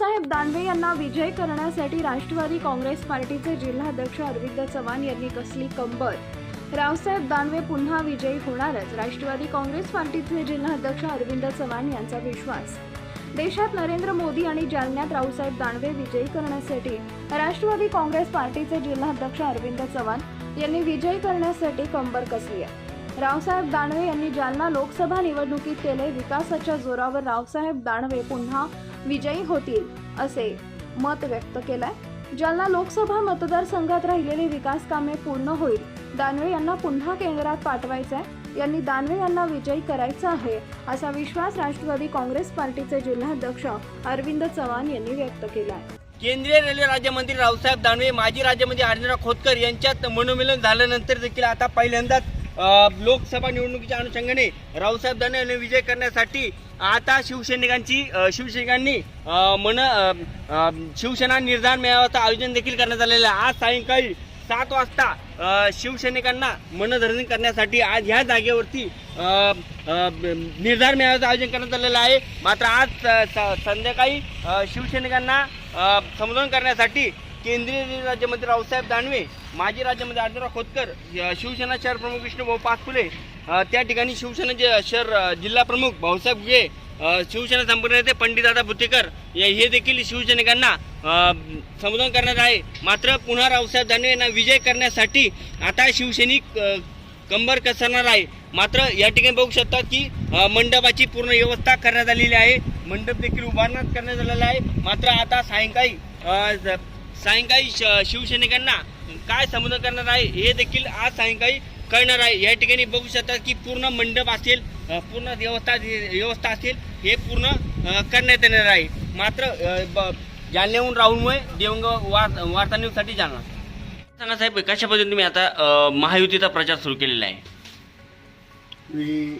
बाळासाहेब दानवे यांना विजय करण्यासाठी राष्ट्रवादी काँग्रेस पार्टीचे जिल्हाध्यक्ष अरविंद चव्हाण यांनी कसली कंबर? रावसाहेब दानवे पुन्हा विजयी होणारच. राष्ट्रवादी काँग्रेस पार्टीचे जिल्हाध्यक्ष अरविंद चव्हाण यांचा विश्वास. देशात नरेंद्र मोदी आणि जालन्यात रावसाहेब दानवे विजयी करण्यासाठी राष्ट्रवादी काँग्रेस पार्टीचे जिल्हाध्यक्ष अरविंद चव्हाण यांनी विजयी करण्यासाठी कंबर कसली आहे? रावसाहेब दानवे यांनी जालना लोकसभा निवडणुकीत केले विकासाच्या जोरावर रावसाहेब दानवे पुन्हा विजयी होतील असे मत व्यक्त केलंय. जालना लोकसभा मतदारसंघात राहिलेली विकास कामे पूर्ण होईल. दानवे यांना पुन्हा केंद्रात पाठवायचं आहे यांनी दानवे यांना विजयी करायचा आहे असा विश्वास राष्ट्रवादी काँग्रेस पार्टीचे जिल्हाध्यक्ष अरविंद चव्हाण यांनी व्यक्त केला आहे केंद्रीय रेल्वे राज्यमंत्री रावसाहेब दानवे माजी राज्यमंत्री आर्यरा खोतकर यांच्यात मनोमिलन झाल्यानंतर देखील आता पहिल्यांदाच लोकसभा निवडणुकीच्या अनुषंगाने रावसाहेब दानवे यांनी विजय करण्यासाठी आता शिवसैनिकांची शिवसैनिकांनी मन शिवसेना निर्धार मेळाव्याचं आयोजन देखील करण्यात आलेलं आहे. आज सायंकाळी सात वाजता शिवसैनिकांना मनधरणी करण्यासाठी आज ह्या जागेवरती निर्धार मेळाव्याचं आयोजन करण्यात आलेलं आहे. मात्र आज स- स- संध्याकाळी शिवसैनिकांना संबोधन करण्यासाठी केंद्रीय राज्यमंत्री रावसाहेब दानवे माजी राज्यामध्ये अर्जुनराव खोतकर शिवसेना शहर प्रमुख विष्णुभाऊ पाचपुले त्या ठिकाणी शिवसेना जे- शहर जिल्हाप्रमुख जिल्हा प्रमुख भाऊसाहेब गुहे शिवसेना संपर्क नेते पंडितदादा भुतेकर हे देखील शिवसैनिकांना संबोधन करणार आहे. मात्र पुन्हा रावसाहेब दानवे यांना विजय करण्यासाठी आता शिवसैनिक कंबर कसरणार आहे. मात्र या ठिकाणी बघू शकता की मंडपाची पूर्ण व्यवस्था करण्यात आलेली आहे. मंडप देखील उभारण्यात करण्यात आलेला आहे. मात्र आता सायंकाळी सायंकाळी श- शिवसैनिकांना काय संबोधन करणार आहे हे देखील आज सायंकाळी कळणार आहे. या ठिकाणी बघू शकता की पूर्ण मंडप असेल पूर्ण व्यवस्था व्यवस्था असेल हे पूर्ण करण्यात येणार आहे. मात्र ब- जालन्याहून राहूनमुळे देवंग वार वार्ता न्यूजसाठी जाणार. सांगा साहेब कशा पद्धतीने तुम्ही आता महायुतीचा प्रचार सुरू केलेला आहे? मी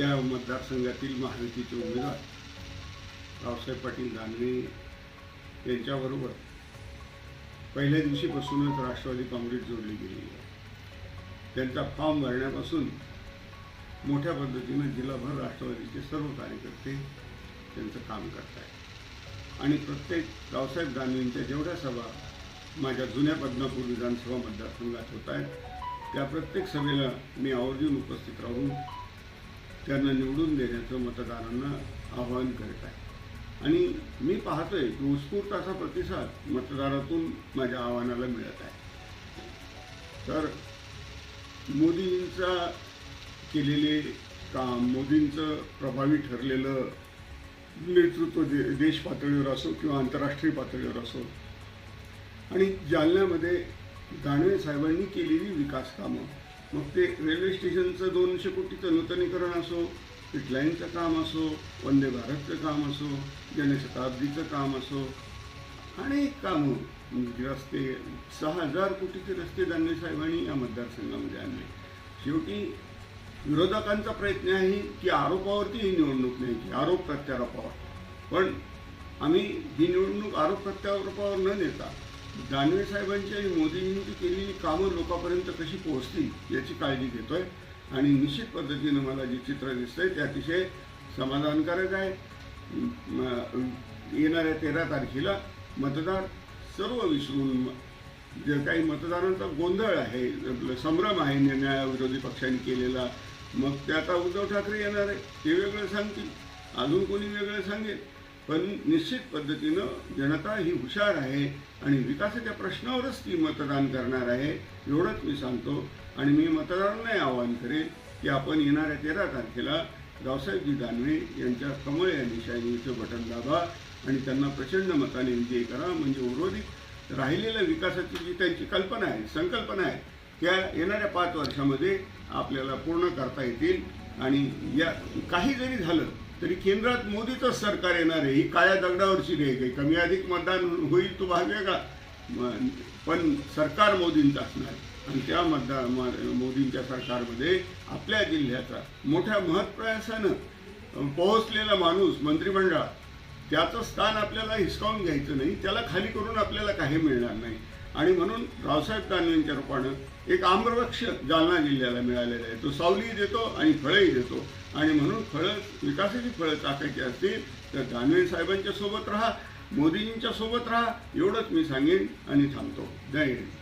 या मतदारसंघातील महायुतीचे उमेदवार रावसाहेब पाटील दानवे यांच्याबरोबर पहिल्या दिवशीपासूनच राष्ट्रवादी काँग्रेस जोडली गेली आहे. त्यांचा फॉर्म भरण्यापासून मोठ्या पद्धतीनं जिल्हाभर राष्ट्रवादीचे सर्व कार्यकर्ते त्यांचं काम करत आहेत आणि प्रत्येक रावसाहेब दानवेंच्या जेवढ्या सभा माझ्या जुन्या पद्मापूर विधानसभा मतदारसंघात होत आहेत त्या प्रत्येक सभेला मी आवर्जून उपस्थित राहून त्यांना निवडून देण्याचं मतदारांना आवाहन करत आहे. आणि मी पाहतोय की उत्स्फूर्त असा प्रतिसाद मतदारातून माझ्या आव्हानाला मिळत आहे. तर मोदींचा केलेले काम मोदींचं प्रभावी ठरलेलं नेतृत्व दे देश पातळीवर असो किंवा आंतरराष्ट्रीय पातळीवर असो आणि जालन्यामध्ये दानवे साहेबांनी केलेली विकास कामं मग ते रेल्वे स्टेशनचं दोनशे कोटीचं नूतनीकरण असो पिटलाईनचं काम असो वंदे भारतचं काम असो जनशताब्दीचं काम असो अनेक कामं म्हणजे रस्ते सहा हजार कोटीचे रस्ते दानवे साहेबांनी या मतदारसंघामध्ये आणले. शेवटी विरोधकांचा प्रयत्न आहे की आरोपावरती ही निवडणूक न्यायची आरोप प्रत्यारोपावर. पण आम्ही ही निवडणूक आरोप प्रत्यारोपावर न नेता दानवे साहेबांची आणि मोदीजींची केलेली कामं लोकांपर्यंत कशी पोहोचतील याची काळजी घेतोय. आणि निश्चित पद्धतीनं मला जे चित्र दिसतंय ते अतिशय समाधानकारक आहे. येणाऱ्या तेरा तारखेला मतदार सर्व विसरून जे काही मतदारांचा गोंधळ आहे आपलं संभ्रम आहे निर्णया विरोधी पक्षांनी केलेला मग ते आता उद्धव ठाकरे येणार आहे. ते वेगळं सांगतील. अजून कोणी वेगळं सांगेल? पण निश्चित पद्धतीनं जनता ही हुशार आहे आणि विकासाच्या प्रश्नावरच ती मतदान करणार आहे एवढंच मी सांगतो. आणि मी मतदारांनाही आवाहन करेन की आपण येणाऱ्या तेरा तारखेला रावसाहेबजी दानवे यांच्या कमळ या निशाणीचं बटन दाबा आणि त्यांना प्रचंड मताने विजयी करा. म्हणजे उर्वरित राहिलेल्या विकासाची जी त्यांची कल्पना आहे संकल्पना आहे त्या येणाऱ्या पाच वर्षामध्ये आपल्याला पूर्ण करता येतील. आणि या काही जरी झालं तरी केंद्रात मोदीचंच सरकार येणार आहे. ही काळ्या दगडावरची रेख आहे. कमी अधिक मतदान होईल तो भाग वेगळा. पण सरकार मोदींचं असणार आणि त्या मतदार म- मोदींच्या सरकारमध्ये आपल्या जिल्ह्याचा मोठ्या महत्प्रयासानं पोहोचलेला माणूस मंत्रिमंडळात त्याचं स्थान आपल्याला हिसकावून घ्यायचं नाही. त्याला खाली करून आपल्याला काही मिळणार नाही. आणि म्हणून रावसाहेब दानवेंच्या रूपानं एक आम्रवृक्ष जालना जिल्ह्याला मिळालेला आहे. तो सावलीही देतो आणि फळंही देतो. आणि म्हणून फळं विकासाची फळं चाकायची असतील तर दानवे साहेबांच्या सोबत राहा मोदींच्या सोबत राहा एवढंच मी सांगेन आणि थांबतो. जय हिंद.